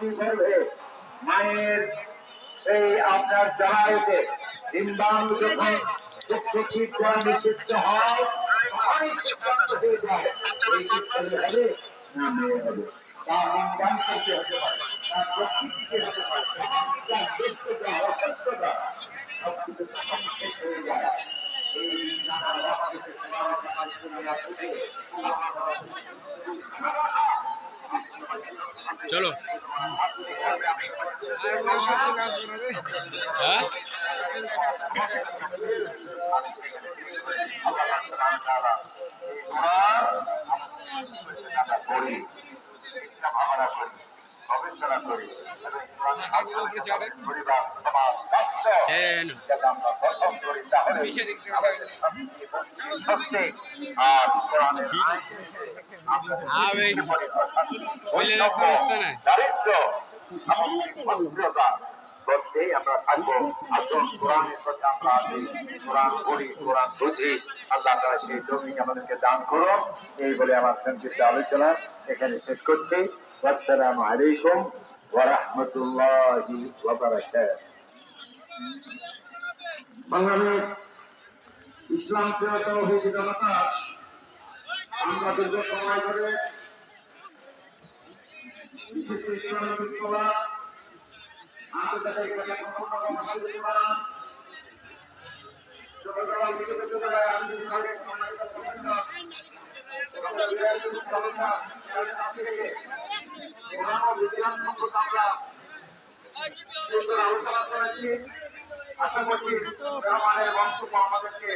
মাতৃগর্ভে মায়ের সেই আপনার জলায়ুতে ডিম্বাণু যখন চক্ষুক্ষির দেওয়া নিষিদ্ধ হয় তখনই সিদ্ধান্ত হয়ে হয়ে চলো হ্যাঁ। করি ভাবনা করি গবেষণা করি পরিবার সমাজ রাষ্ট্র চেন যাতে আমরা গঠন করি তাহলে সত্যি আর কোরআনের আবে বলে না করতেই আমরা থাকব আসুন কোরআনের প্রতি আমরা আছি কোরআন পড়ি কোরআন বুঝি আল্লাহ তারা সেই জমি আমাদেরকে দান করুন। এই বলে আমার সংক্ষিপ্ত আলোচনা এখানে শেষ করছি। আসসালামু আলাইকুম। ওয়া রাহমাতুল্লাহি ওয়া বারাকাতুহু। বাংলাদেশ ইসলাম প্রিয় জনতা আমরা দীর্ঘ সময় ধরে আশা করছি রহমানের বক্তব্য আমাদেরকে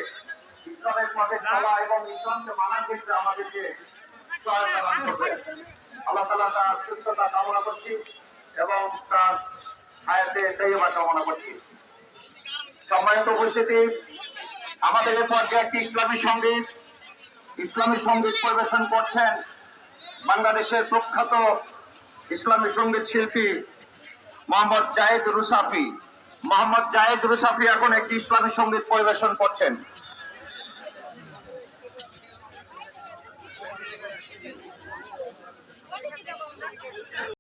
ইসলামের পথে চলা এবং ইসলামকে মানার ক্ষেত্রে আমাদেরকে আমাদের পর্যায়ে একটি ইসলামী সংগীত ইসলামী সংগীত পরিবেশন করছেন বাংলাদেশের প্রখ্যাত ইসলামী সংগীত শিল্পী মোহাম্মদ জায়েদ রুসাফি মোহাম্মদ জায়েদ রুসাফি এখন একটি ইসলামী সংগীত পরিবেশন করছেন। 私でもう無理やり。